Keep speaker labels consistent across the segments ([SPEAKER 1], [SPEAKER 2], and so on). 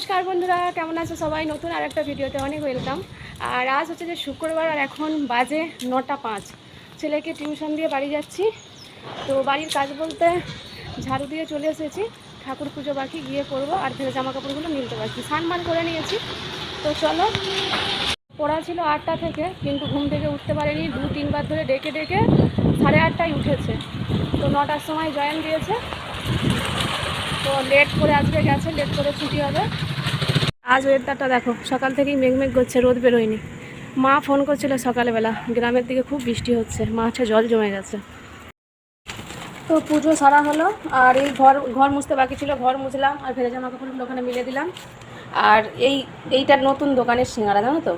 [SPEAKER 1] নমস্কার বন্ধুরা, কেমন আছো সবাই? নতুন আর একটা ভিডিওতে অনেক ওয়েলকাম। আর আজ হচ্ছে যে শুক্রবার আর এখন বাজে নটা পাঁচ। ছেলেকে টিউশন দিয়ে বাড়ি যাচ্ছি। তো বাড়ির কাজ বলতে ঝাড়ু দিয়ে চলে এসেছি। ঠাকুর পুজো বাকি, গিয়ে করব আর ফেলে জামা কাপড়গুলো মিলতে পারছি স্নান করে নিয়েছি। তো চলো, পড়া ছিল আটটা থেকে, কিন্তু ঘুম থেকে উঠতে পারেনি। দু তিনবার ধরে ডেকে ডেকে সাড়ে আটটায় উঠেছে। তো নটার সময় জয়েন দিয়েছে। তো লেট করে আজকে গেছে লেট করে ছুটি হবে। আজ ওয়েদারটা দেখো, সকাল থেকেই মেঘ মেঘ করছে, রোদ বেরোয়নি। মা ফোন করছিল সকালবেলা, গ্রামের দিকে খুব বৃষ্টি হচ্ছে মাছে জল জমে গেছে। তো পুজো সারা হলো, আর এই ঘর ঘর মুছতে বাকি ছিল, ঘর মুছলাম, আর ভেজা জামা কাপড়গুলো ওখানে মিলে দিলাম। আর এই এইটার নতুন দোকানের সিঙ্গারা, জানো তো?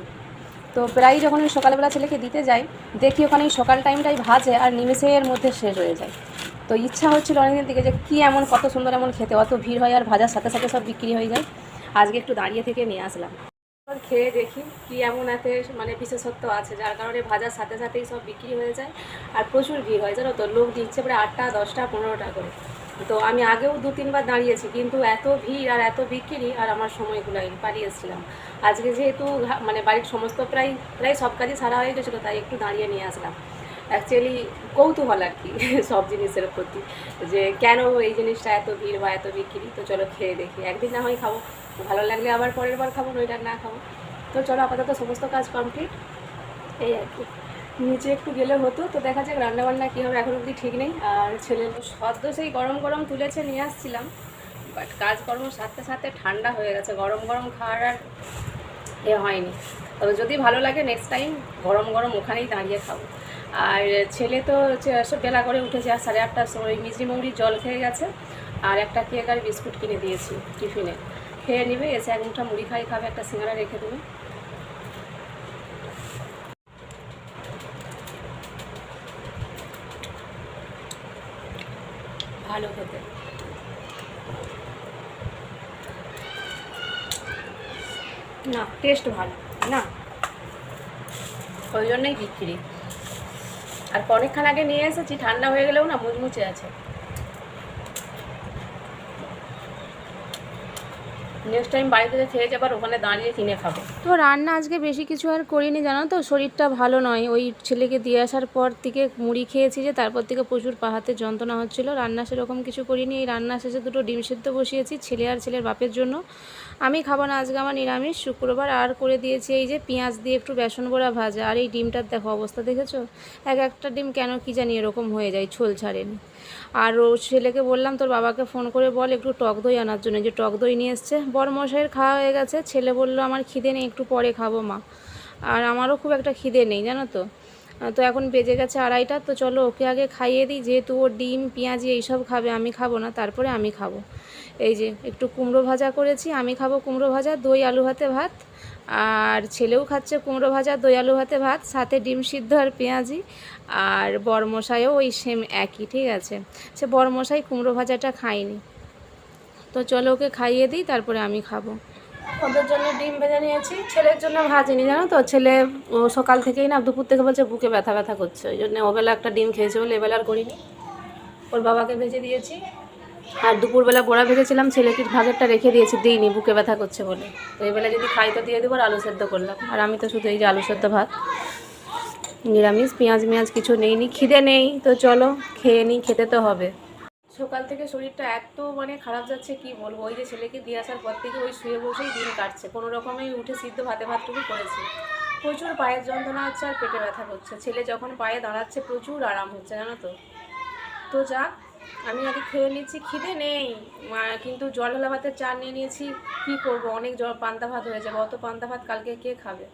[SPEAKER 1] তো প্রায় যখন আমি সকালবেলা ছেলেকে দিতে যাই, দেখি ওখানে সকাল টাইমটাই ভাজে, আর নিমেষের মধ্যে শেষ হয়ে যায়। তো ইচ্ছা হচ্ছিল অনেকদিন থেকে যে কী এমন, কত সুন্দর এমন খেতে, অত ভিড় হয় আর ভাজার সাথে সাথে সব বিক্রি হয়ে যায়। আজকে একটু দাঁড়িয়ে থেকে নিয়ে আসলাম। খেয়ে দেখি কি এমন এতে মানে বিশেষত্ব আছে, যার কারণে ভাজার সাথে সাথেই সব বিক্রি হয়ে যায় আর প্রচুর ভিড় হয়, জানো তো? লোক দিচ্ছে প্রায় আটটা, দশটা, পনেরোটা করে। তো আমি আগেও দু, তিনবার দাঁড়িয়েছি, কিন্তু এত ভিড় আর এত বিক্রি আর আমার সময়গুলো পালিয়ে এসেছিলাম। আজকে যেহেতু মানে বাড়ির সমস্ত প্রায় প্রায় সব কাজই সারা হয়ে গেছিল, তাই একটু দাঁড়িয়ে নিয়ে আসলাম। অ্যাকচুয়ালি কৌতূহল আর কি, সব জিনিসের প্রতি। যে কেন এই জিনিসটা এত ভিড় বা এত বিক্রি তো চলো খেয়ে দেখি। একদিন না হয় খাব। ভালো লাগলে আবার পরের বার খাব নইটা না খাব। তো চলো আপাতত সমস্ত কাজ কমপ্লিট এই আর কি। নিচে একটু গেলে হতো, তো দেখা যাক রান্নাবান্না কী হবে। এখন অবধি ঠিক নেই। আর ছেলে সদ্য সেই গরম গরম তুলেছে, নিয়ে আসছিলাম। বাট কাজকর্ম সাথে সাথে ঠান্ডা হয়ে গেছে। গরম গরম খাওয়ার আর এ হয়নি। তবে যদি ভালো লাগে নেক্সট টাইম গরম গরম ওখানেই দাঁড়িয়ে খাব। আর ছেলে তো সব বেলা করে উঠেছে, আর সাড়ে আটটার সময় মিষ্টি মৌরির জল খেয়ে গেছে, আর একটা কেক আর বিস্কুট কিনে দিয়েছি টিফিনে। খেয়ে নিবে, এসে এক মুঠা মুড়ি খাই, খাবে, একটা সিঙ্গারা রেখে দেবে। ভালো খেতে। না টেস্ট ভালো, না। ওই জন্যই বিক্রি। আর অনেকক্ষণ আগে নিয়ে এসেছি ঠান্ডা হয়ে গেলেও না মুচমুচে আছে। নেক্সট টাইম বাড়িতে খেয়ে যাবার, ওখানে দাঁড়িয়ে কিনে খাব। তো রান্না আজকে বেশি কিছু আর করিনি, জানো তো? শরীরটা ভালো নয়। ওই ছেলেকে দিয়ে আসার পর থেকে মুড়ি খেয়েছি যে, তারপর থেকে প্রচুর পাহাতে যন্ত্রণা হচ্ছিল। রান্না সেরকম কিছু করিনি। এই রান্না শেষে দুটো ডিম সেদ্ধ বসিয়েছি, ছেলে আর ছেলের বাপের জন্য। আমি খাব না আজকে আমার নিরামিষ। শুক্রবার আর করে দিয়েছি এই যে পেঁয়াজ দিয়ে একটু বেসন বড়া ভাজা। আর এই ডিমটার দেখো অবস্থা, দেখেছ? এক একটা ডিম কেন কি জানি এরকম হয়ে যায় ছোল ছাড়েনি। আর ও ছেলেকে বললাম, তোর বাবাকে ফোন করে বল, একটু টক দই আনার জন্য। যে টক দই নিয়ে এসছে বড় মশাইয়ের খাওয়া হয়ে গেছে। ছেলে বলল, আমার খিদে নেই, একটু পরে খাব মা। আর আমারও খুব একটা খিদে নেই, জানো তো? তো এখন বেজে গেছে আড়াইটা, তো চলো ওকে আগে খাইয়ে দিই। যেহেতু ও ডিম, পেঁয়াজি এইসব খাবে, আমি খাব না, তারপরে আমি খাব। এই যে, একটু কুমড়ো ভাজা করেছি, আমি খাব কুমড়ো ভাজা, দই, আলু ভাতে ভাত। আর ছেলেও খাচ্ছে কুমড়ো ভাজা, দই, আলু ভাতে ভাত, সাথে ডিম সিদ্ধ আর পেঁয়াজি। আর বরমশাইও ওই সেম একই, ঠিক আছে? সে বরমশাই কুমড়ো ভাজাটা খায়নি। তো চলো ওকে খাইয়ে দিই, তারপরে আমি খাব। ওদের জন্য ডিম ভেজে নিয়েছি। ছেলের জন্য ভাজিনি, জানো তো? ছেলে, ও সকাল থেকেই না দুপুর থেকে বলছে বুকে ব্যথা ব্যথা করছে। ওই জন্য ওবেলা একটা ডিম খেয়েছে বলে এবেলা আর করিনি। ওর বাবাকে ভেজে দিয়েছি। আর দুপুরবেলা বড়া ভেজেছিলাম, ছেলেকে ভাগেরটা রেখে দিয়েছি, দিইনি, বুকে ব্যথা করছে বলে। তো এবেলা যদি খাই তো দিয়ে দেবো আর আলু সেদ্ধ করলাম। আর আমি তো শুধু এই যে আলু সেদ্ধ ভাত, নিরামিষ পেঁয়াজ মেয়াজ কিছু নেইনি, খিদে নেই। তো চলো, খেয়ে নিই খেতে তো হবে। সকাল থেকে শরীরটা এত মানে খারাপ যাচ্ছে, কি বলব? ওই যে ছেলেকে দিয়ে আসার পর থেকে ওই শুয়ে বসেই দিন কাটছে। কোনো রকমেই উঠে সিদ্ধ ভাতে ভাতটুকু করেছি। প্রচুর পায়ের যন্ত্রণা হচ্ছে আর পেটে ব্যথা করছে। ছেলে যখন পায়ে দাঁড়াচ্ছে প্রচুর আরাম হচ্ছে, জানো তো? তো যাক, আমি আগে খেয়ে নিচ্ছি, খিদে নেই। কিন্তু জল ঢালা ভাতের চা নিয়ে নিয়েছি, কি করব? অনেক জল পান্তা ভাত হয়ে যাবে। অত পান্তা ভাত কালকে কে খাবে?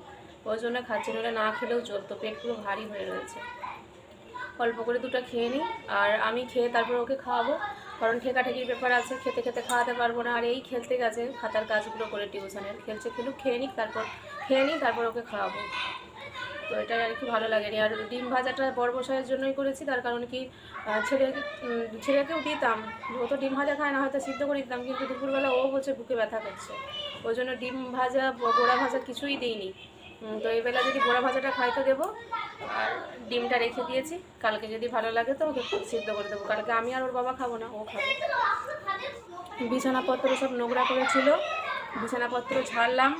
[SPEAKER 1] ওই জন্য খাচ্ছি না খেলেও চলতো, পেট পুরো ভারী হয়ে রয়েছে। অল্প করে দুটো খেয়ে নিই। আর আমি খেয়ে তারপর ওকে খাওয়াবো। কারণ ঠেকাঠেকির ব্যাপার আছে, খেতে খেতে খাওয়াতে পারব না। আর এই খেলতে গেছে, খাতার কাজগুলো করে টিউশনের। খেলছে খেলুক, খেয়ে নিক, তারপর খেয়ে নিই, তারপর ওকে খাওয়াবো। তো এটা আর কি ভালো লাগেনি। আর ডিম ভাজাটা বড় বসায়ের জন্যই করেছি। তার কারণ কি ছেলেকে ছেলেকেও দিতাম। ও তো ডিম ভাজা খায় না, হয়তো সিদ্ধ করে দিতাম। কিন্তু দুপুরবেলা ও বলছে, বুকে ব্যথা করছে। ওই জন্য ডিম ভাজা, বড়া ভাজা কিছুই দিইনি। তো এই বেলা যদি বড়া ভাজাটা খাইতে দেবো আর ডিমটা রেখে দিয়েছি। কালকে যদি ভালো লাগে তো ওকে সিদ্ধ করে দেবো। কালকে আমি আর ওর বাবা খাব না, ও খাবে। বিছানাপত্র সব নোংরা করেছিল। বিছানাপত্র ছাড়লাম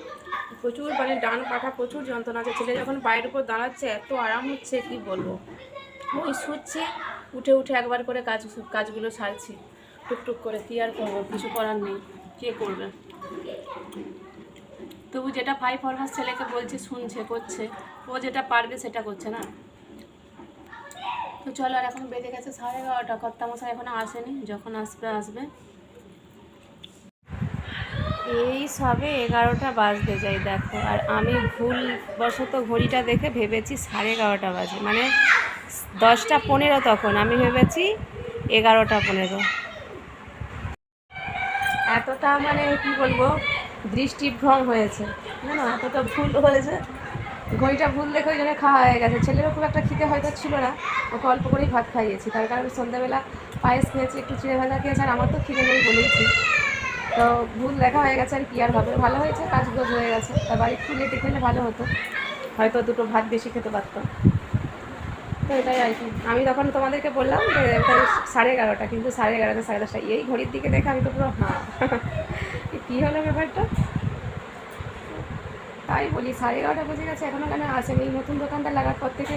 [SPEAKER 1] প্রচুর মানে ডান পাঠা প্রচুর যন্ত্রণা আছে। ছেলে যখন বাইরের উপর দাঁড়াচ্ছে, এত আরাম হচ্ছে, কি বলব? ওই শুচ্ছি, উঠে উঠে একবার করে কাজ, কাজগুলো সারছি। টুকটুক করে, কী আর করব? কিছু করার নেই। কে করবে? তবু যেটা ফাইভ ফরমাস ছেলেকে বলছি, শুনছে, করছে। ও যেটা পারবে সেটা করছে না। তো চলো আর এখন বেজে গেছে সাড়ে এগারোটা কর্তা মশাই এখনও আসেনি, যখন আসবে আসবে। এই সবে এগারোটা বাজতে যাই দেখো। আর আমি ভুল বশত ঘড়িটা দেখে ভেবেছি সাড়ে এগারোটা বাজে মানে দশটা পনেরো তখন, আমি ভেবেছি এগারোটা পনেরো। এতটা মানে কি বলব দৃষ্টিভ্রম হয়েছে, জানো? এতটা ভুল হয়েছে। ঘড়িটা ভুল দেখে ওই জন্য খাওয়া হয়ে গেছে। ছেলেরও খুব একটা খিদে হয়তো ছিল না, ওকে অল্প করেই ভাত খাইয়েছি। তার কারণে সন্ধ্যাবেলা পায়েস খেয়েছি, একটু চিড়ে ভাজা খেয়েছে, আর আমার তো খিদে নেই বলেইছি। তো ভুল দেখা হয়ে গেছে আর কি আর হবে। ভালো হয়েছে, কাজ গোজ হয়ে গেছে। তারপর একটু লেটে খেলে ভালো হতো। হয়তো দুটো ভাত বেশি খেতে পারতাম তো এটাই আর কি। আমি তখন তোমাদেরকে বললাম যে সাড়ে এগারোটা, কিন্তু সাড়ে এগারোটা, সাড়ে দশটা। এই ঘড়ির দিকে দেখে আমি তো পুরো হ্যাঁ কী হলো ব্যাপারটা? তাই বলি, সাড়ে এগারোটা বেজে গেছে এখনও কেন আসেনি? এই নতুন দোকানটা লাগার পর থেকে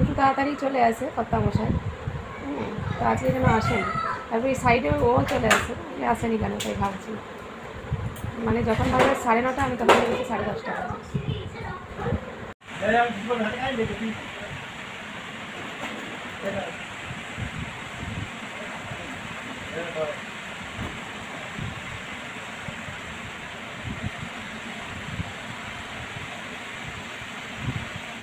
[SPEAKER 1] একটু তাড়াতাড়ি চলে আসে কর্তামশাই। তো আজকে যেন আসেনি? তারপর এই সাইডে ও চলে আসে আসেনি কেন তাই ভাবছি। মানে যখন ভাববে সাড়ে নটা, আমি তখন ভেবেছি সাড়ে দশটা বাজে।